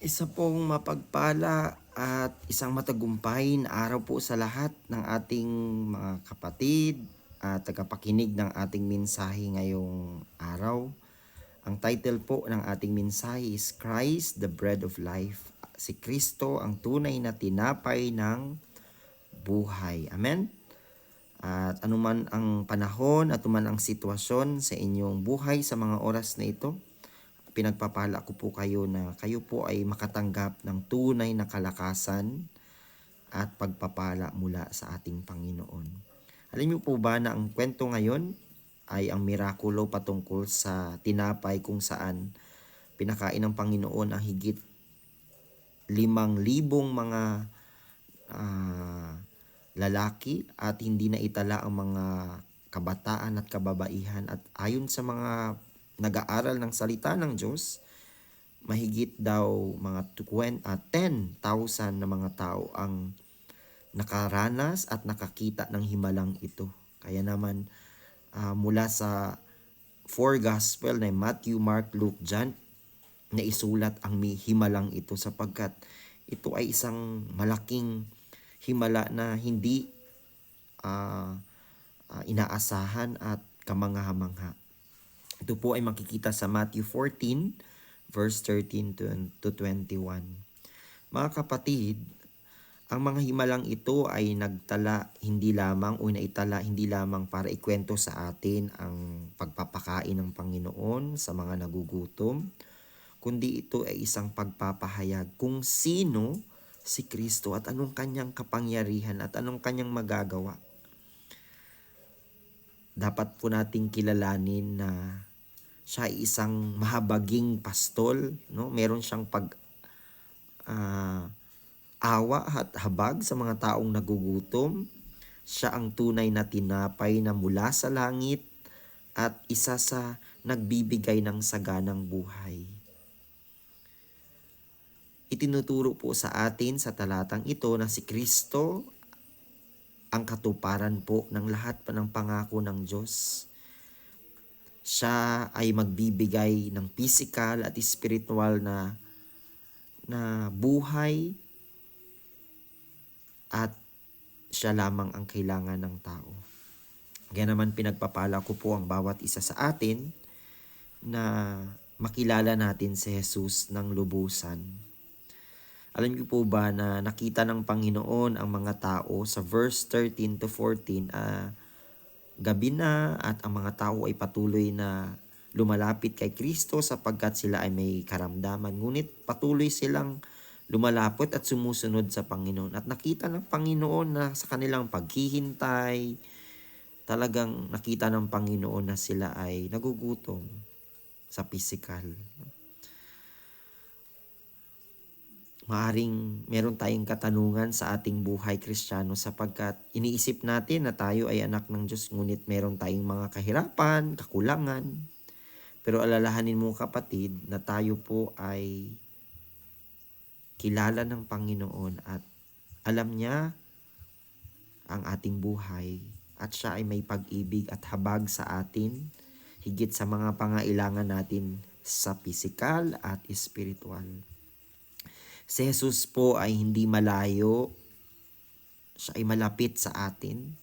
Isa pong mapagpala at isang matagumpay na araw po sa lahat ng ating mga kapatid at tagapakinig ng ating mensahe ngayong araw. Ang title po ng ating mensahe is Christ, the Bread of Life. Si Kristo ang tunay na tinapay ng buhay. Amen? At anuman ang panahon at anuman ang sitwasyon sa inyong buhay sa mga oras na ito, pinagpapala ko po kayo na kayo po ay makatanggap ng tunay na kalakasan at pagpapala mula sa ating Panginoon. Alam niyo po ba na ang kwento ngayon ay ang mirakulo patungkol sa tinapay kung saan pinakain ng Panginoon ang higit limang libong mga ah, lalaki at hindi na itala ang mga kabataan at kababaihan at ayon sa mga nag-aaral ng salita ng Diyos, mahigit daw mga 20, ah, 10,000 na mga tao ang nakaranas at nakakita ng himalang ito. Kaya naman ah, mula sa four gospel na Matthew, Mark, Luke, John na isulat ang mi- himalang ito sapagkat ito ay isang malaking himala na hindi ah, ah, inaasahan at kamangha-mangha. Ito po ay makikita sa Matthew 14 verse 13 to, to 21. Mga kapatid, ang mga himalang ito ay nagtala hindi lamang o naitala hindi lamang para ikwento sa atin ang pagpapakain ng Panginoon sa mga nagugutom, kundi ito ay isang pagpapahayag kung sino si Kristo at anong kanyang kapangyarihan at anong kanyang magagawa. Dapat po nating kilalanin na siya ay isang mahabaging pastol, no? Meron siyang pag ah, awa at habag sa mga taong nagugutom. Siya ang tunay na tinapay na mula sa langit at isa sa nagbibigay ng saganang buhay. Itinuturo po sa atin sa talatang ito na si Kristo ang katuparan po ng lahat pa ng pangako ng Diyos. Siya ay magbibigay ng physical at spiritual na na buhay at siya lamang ang kailangan ng tao. Kaya naman pinagpapala ko po ang bawat isa sa atin na makilala natin si Jesus ng lubusan. Alam niyo po ba na nakita ng Panginoon ang mga tao sa verse 13 to 14, ah, gabi na at ang mga tao ay patuloy na lumalapit kay Kristo sapagkat sila ay may karamdaman. Ngunit patuloy silang lumalapit at sumusunod sa Panginoon. At nakita ng Panginoon na sa kanilang paghihintay, talagang nakita ng Panginoon na sila ay nagugutom sa physical. Maaring meron tayong katanungan sa ating buhay kristyano sapagkat iniisip natin na tayo ay anak ng Diyos ngunit meron tayong mga kahirapan, kakulangan. Pero alalahanin mo kapatid na tayo po ay kilala ng Panginoon at alam niya ang ating buhay at siya ay may pag-ibig at habag sa atin higit sa mga pangailangan natin sa pisikal at espiritual. Si Jesus po ay hindi malayo. Siya ay malapit sa atin.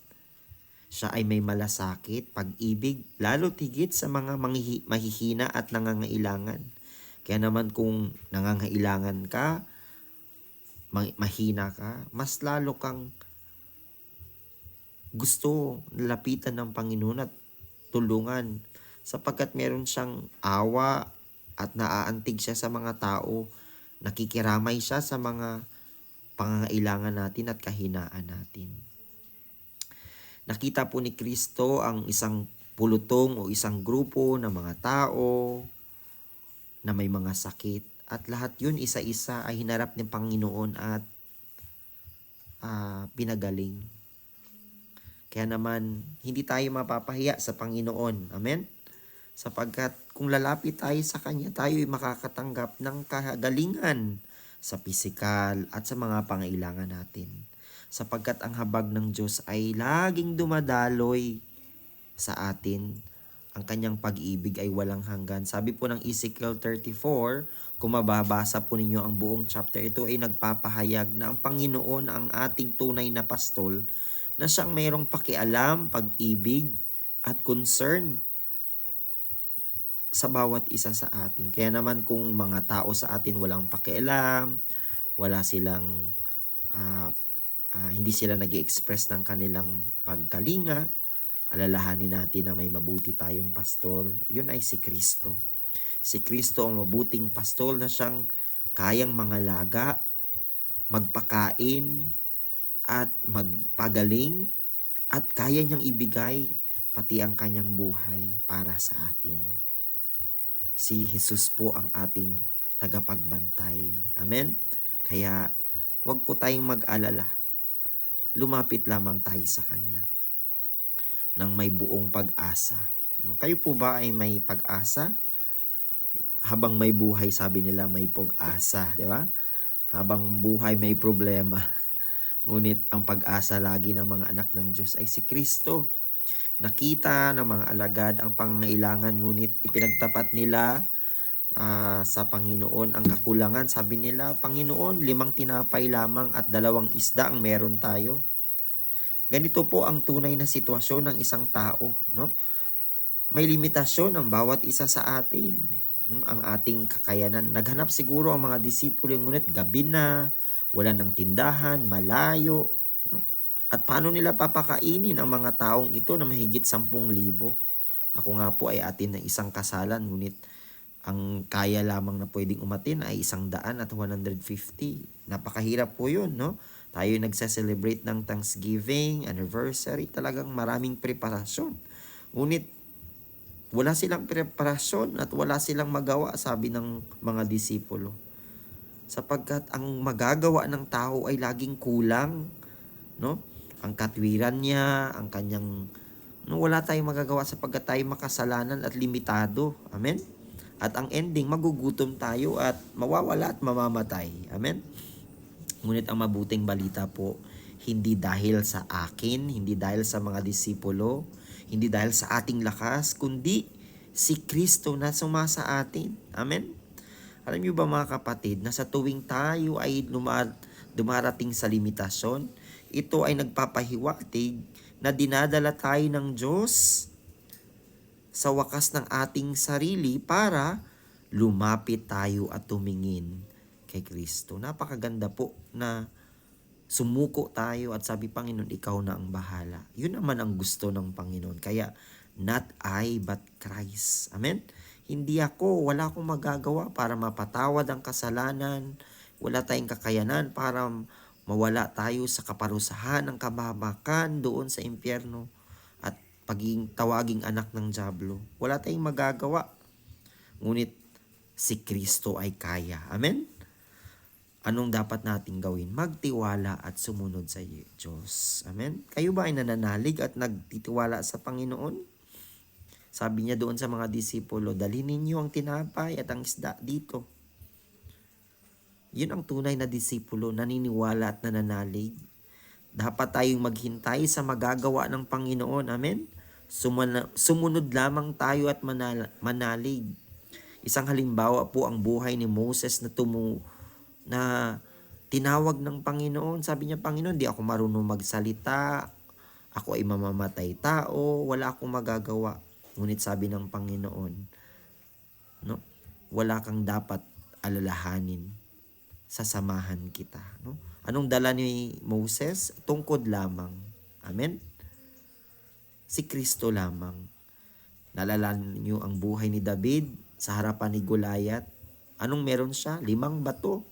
Siya ay may malasakit, pag-ibig, lalo tigit sa mga mahihina at nangangailangan. Kaya naman kung nangangailangan ka, ma- mahina ka, mas lalo kang gusto lapitan ng Panginoon at tulungan sapagkat meron siyang awa at naaantig siya sa mga tao nakikiramay siya sa mga pangangailangan natin at kahinaan natin. Nakita po ni Kristo ang isang pulutong o isang grupo ng mga tao na may mga sakit at lahat yun isa-isa ay hinarap ng Panginoon at ah, pinagaling. Kaya naman, hindi tayo mapapahiya sa Panginoon. Amen? Sapagkat kung lalapit tayo sa Kanya, tayo ay makakatanggap ng kagalingan sa pisikal at sa mga pangailangan natin. Sapagkat ang habag ng Diyos ay laging dumadaloy sa atin ang kanyang pag-ibig ay walang hanggan. Sabi po ng Ezekiel 34, kung mababasa po ninyo ang buong chapter, ito ay nagpapahayag na ang Panginoon ang ating tunay na pastol na siyang mayroong pakialam, pag-ibig, at concern sa bawat isa sa atin. Kaya naman kung mga tao sa atin walang pakialam, wala silang, ah, ah, hindi sila nag express ng kanilang pagkalinga, alalahanin natin na may mabuti tayong pastol, yun ay si Kristo. Si Kristo ang mabuting pastol na siyang kayang mangalaga, magpakain, at magpagaling, at kaya niyang ibigay pati ang kanyang buhay para sa atin. Si Jesus po ang ating tagapagbantay. Amen? Kaya, wag po tayong mag-alala. Lumapit lamang tayo sa Kanya ng may buong pag-asa. Kayo po ba ay may pag-asa? Habang may buhay, sabi nila, may pag-asa, di ba? Habang buhay, may problema. Ngunit ang pag-asa lagi ng mga anak ng Diyos ay si Kristo. Nakita ng mga alagad ang pangailangan, ngunit ipinagtapat nila ah, sa Panginoon ang kakulangan. Sabi nila, Panginoon, limang tinapay lamang at dalawang isda ang meron tayo. Ganito po ang tunay na sitwasyon ng isang tao, no? May limitasyon ang bawat isa sa atin. Hmm, Ang ating kakayanan. Naghanap siguro ang mga disipulo ngunit gabi na, wala ng tindahan, malayo. At paano nila papakainin ang mga taong ito na mahigit 10,000? Ako nga po ay atin ng isang kasalan, ngunit ang kaya lamang na pwedeng umatin ay isang daan at 150. Napakahirap po yun, no? Tayo nagsa-celebrate ng Thanksgiving, anniversary, talagang maraming preparasyon. Ngunit wala silang preparasyon at wala silang magawa, sabi ng mga disipulo. Sapagkat ang magagawa ng tao ay laging kulang, no? Ang katwiran niya, ang kanyang no, wala tayong magagawa sapagkat tayo makasalanan at limitado. Amen? At ang ending, magugutom tayo at mawawala at mamamatay. Amen? Ngunit ang mabuting balita po, hindi dahil sa akin, hindi dahil sa mga disipulo, hindi dahil sa ating lakas, kundi si Kristo na sumasa atin. Amen? Alam niyo ba mga kapatid, na sa tuwing tayo ay dumarating sa limitasyon, ito ay nagpapahiwatig na dinadala tayo ng Diyos sa wakas ng ating sarili para lumapit tayo at tumingin kay Kristo. Napakaganda po na sumuko tayo at sabi, Panginoon, ikaw na ang bahala. Yun naman ang gusto ng Panginoon. Kaya, not I, but Christ. Amen? Hindi ako, wala akong magagawa para mapatawad ang kasalanan. Wala tayong kakayanan para mawala tayo sa kaparusahan ng kabamakan doon sa impyerno at pagiging tawaging anak ng Diablo. Wala tayong magagawa. Ngunit si Kristo ay kaya. Amen? Anong dapat nating gawin? Magtiwala at sumunod sa Diyos. Amen? Kayo ba ay nananalig at nagtitiwala sa Panginoon? Sabi niya doon sa mga disipulo, dalhin ninyo ang tinapay at ang isda dito. Yun ang tunay na disipulo, naniniwala at nananalig. Dapat tayong maghintay sa magagawa ng Panginoon. Amen? Sumana- sumunod lamang tayo at manal- manalig. Isang halimbawa po ang buhay ni Moses na tumu na tinawag ng Panginoon. Sabi niya, Panginoon, di ako marunong magsalita. Ako ay mamamatay tao. Wala akong magagawa. Ngunit sabi ng Panginoon, no, wala kang dapat alalahanin. Sasamahan kita. No? Anong dala ni Moses? Tungkod lamang. Amen? Si Kristo lamang. Nalalan niyo ang buhay ni David sa harapan ni Goliath. Anong meron siya? Limang bato.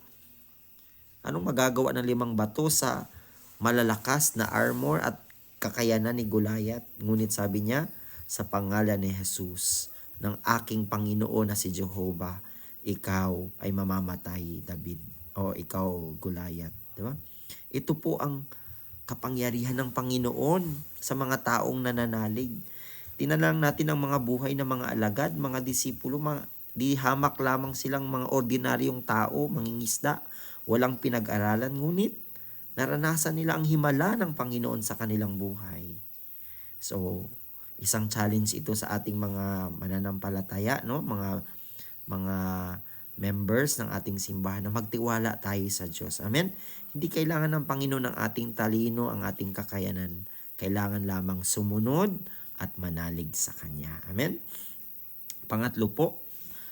Anong magagawa ng limang bato sa malalakas na armor at kakayanan ni Goliath? Ngunit sabi niya, sa pangalan ni Jesus, ng aking Panginoon na si Jehovah, ikaw ay mamamatay, David. O ikaw, Goliath. Di ba? Ito po ang kapangyarihan ng Panginoon sa mga taong nananalig. Tinalang natin ang mga buhay ng mga alagad, mga disipulo, mga, di hamak lamang silang mga ordinaryong tao, mangingisda, walang pinag-aralan, ngunit naranasan nila ang himala ng Panginoon sa kanilang buhay. So, isang challenge ito sa ating mga mananampalataya, no? Mga mga members ng ating simbahan na magtiwala tayo sa Diyos. Amen? Hindi kailangan ng Panginoon ng ating talino, ang ating kakayanan. Kailangan lamang sumunod at manalig sa Kanya. Amen? Pangatlo po,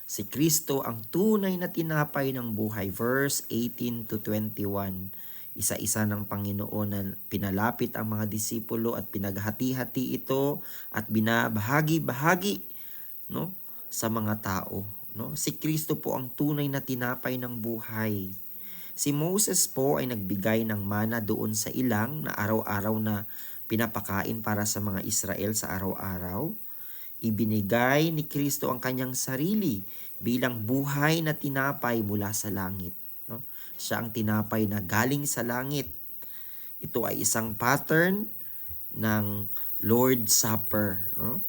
si Kristo ang tunay na tinapay ng buhay. Verse 18 to 21. Isa-isa ng Panginoon na pinalapit ang mga disipulo at pinaghati-hati ito at binabahagi-bahagi no, sa mga tao. No? Si Kristo po ang tunay na tinapay ng buhay. Si Moses po ay nagbigay ng mana doon sa ilang na araw-araw na pinapakain para sa mga Israel sa araw-araw. Ibinigay ni Kristo ang kanyang sarili bilang buhay na tinapay mula sa langit. No? Siya ang tinapay na galing sa langit. Ito ay isang pattern ng Lord's Supper no?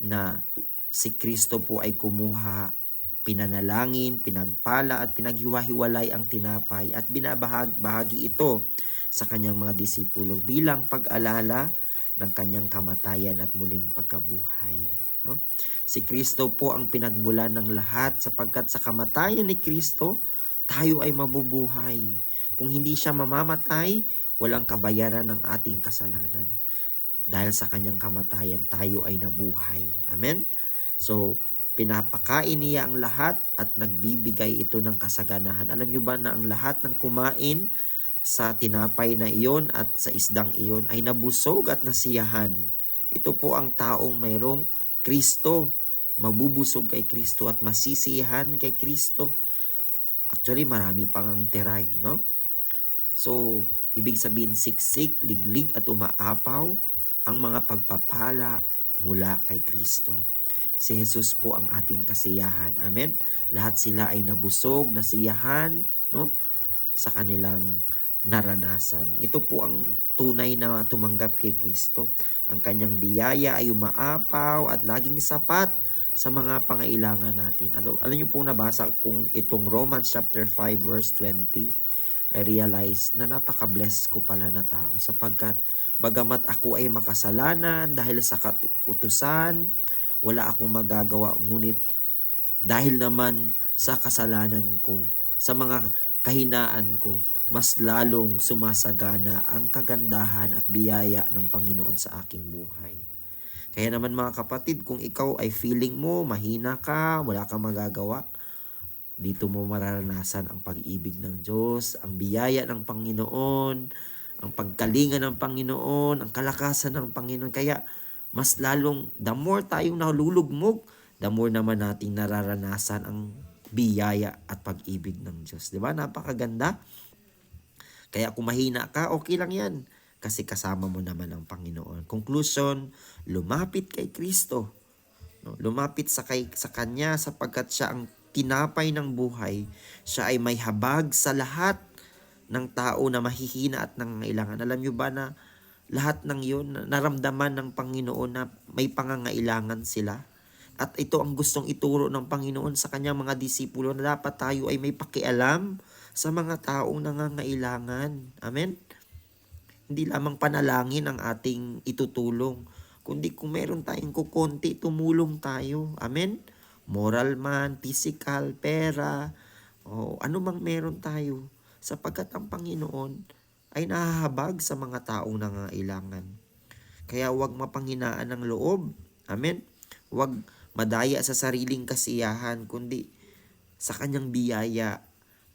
na si Kristo po ay kumuha pinanalangin, pinagpala at pinaghiwa-hiwalay ang tinapay at binabahagi ito sa kanyang mga disipulo bilang pag-alala ng kanyang kamatayan at muling pagkabuhay. No? Si Kristo po ang pinagmulan ng lahat sapagkat sa kamatayan ni Kristo, tayo ay mabubuhay. Kung hindi siya mamamatay, walang kabayaran ng ating kasalanan. Dahil sa kanyang kamatayan, tayo ay nabuhay. Amen? So, pinapakain niya ang lahat at nagbibigay ito ng kasaganahan. Alam niyo ba na ang lahat ng kumain sa tinapay na iyon at sa isdang iyon ay nabusog at nasiyahan. Ito po ang taong mayroong Kristo. Mabubusog kay Kristo at masisiyahan kay Kristo. Actually, marami pang ang teray, no? So, ibig sabihin siksik, liglig at umaapaw ang mga pagpapala mula kay Kristo. Si Jesus po ang ating kasiyahan. Amen? Lahat sila ay nabusog, nasiyahan, no? Sa kanilang naranasan. Ito po ang tunay na tumanggap kay Kristo. Ang kanyang biyaya ay umaapaw at laging sapat sa mga pangailangan natin. Ano, alam niyo po nabasa kung itong Romans chapter 5 verse 20, I realize na napaka-blessed ko pala na tao sapagkat bagamat ako ay makasalanan dahil sa kautusan, wala akong magagawa ngunit dahil naman sa kasalanan ko, sa mga kahinaan ko, mas lalong sumasagana ang kagandahan at biyaya ng Panginoon sa aking buhay. Kaya naman mga kapatid, kung ikaw ay feeling mo, mahina ka, wala kang magagawa, dito mo mararanasan ang pag-ibig ng Diyos, ang biyaya ng Panginoon, ang pagkalinga ng Panginoon, ang kalakasan ng Panginoon. Kaya mas lalong, the more tayong nalulugmog, the more naman nating nararanasan ang biyaya at pag-ibig ng Diyos. Di ba? Napakaganda. Kaya kung mahina ka, okay lang yan. Kasi kasama mo naman ang Panginoon. Conclusion, lumapit kay Kristo. No? Lumapit sa, kay, sa Kanya sapagkat siya ang tinapay ng buhay. Siya ay may habag sa lahat ng tao na mahihina at nangangailangan. Alam nyo ba na lahat ng yun, naramdaman ng Panginoon na may pangangailangan sila? At ito ang gustong ituro ng Panginoon sa kanyang mga disipulo na dapat tayo ay may pakialam sa mga taong nangangailangan. Amen? Hindi lamang panalangin ang ating itutulong, kundi kung meron tayong kukonti, tumulong tayo. Amen? Moral man, physical, pera, o ano mang meron tayo. Sapagkat ang Panginoon ay nahahabag sa mga taong nangangailangan. Kaya huwag mapanghinaan ng loob. Amen? Huwag madaya sa sariling kasiyahan, kundi sa kanyang biyaya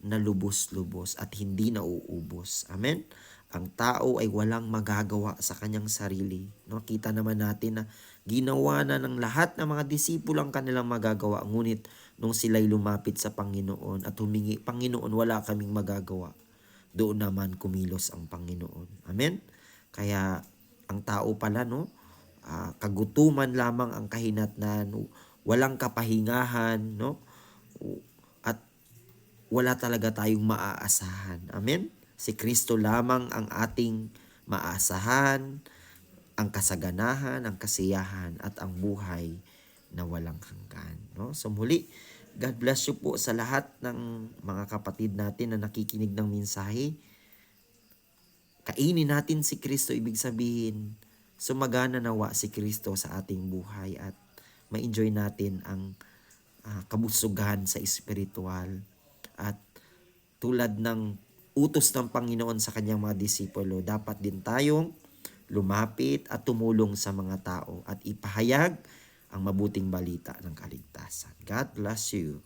na lubos-lubos at hindi nauubos. Amen? Ang tao ay walang magagawa sa kanyang sarili. No? Kita naman natin na ginawa na ng lahat ng mga disipulo ang kanilang magagawa. Ngunit nung sila'y lumapit sa Panginoon at humingi, Panginoon, wala kaming magagawa. Doon naman kumilos ang Panginoon. Amen? Kaya ang tao pala, no? Ah, kagutuman lamang ang kahinatnan, walang kapahingahan, no? At wala talaga tayong maaasahan. Amen? Si Kristo lamang ang ating maasahan, ang kasaganahan, ang kasiyahan, at ang buhay na walang hanggan. No? So muli, God bless you po sa lahat ng mga kapatid natin na nakikinig ng mensahe. Kainin natin si Kristo, ibig sabihin, sumagana nawa si Kristo sa ating buhay at ma-enjoy natin ang ah, kabusugan sa espiritual at tulad ng utos ng Panginoon sa kanyang mga disipulo, dapat din tayong lumapit at tumulong sa mga tao at ipahayag ang mabuting balita ng kaligtasan. God bless you.